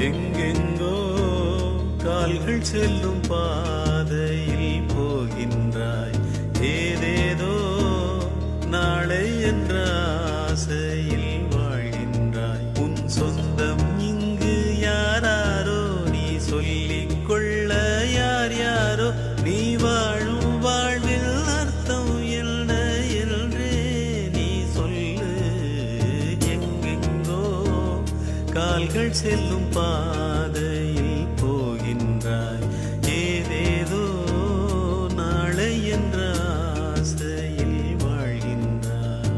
எங்கெங்கோ கால்கள் செல்லும் பாதையில் போகின்றாய். ஏதேதோ நாளை என்ற ஆசையில் வாழ்கின்றாய். உன் சொந்தம் இங்கு யாராரோ நீ சொல்லிக் கொள்ள யார் யாரோ நீ வா கால்கள் செல்லும் பாதையில் போகின்றாய். ஏதேதோ நாளை என்ற ஆசையில் வாழ்கின்றாய்.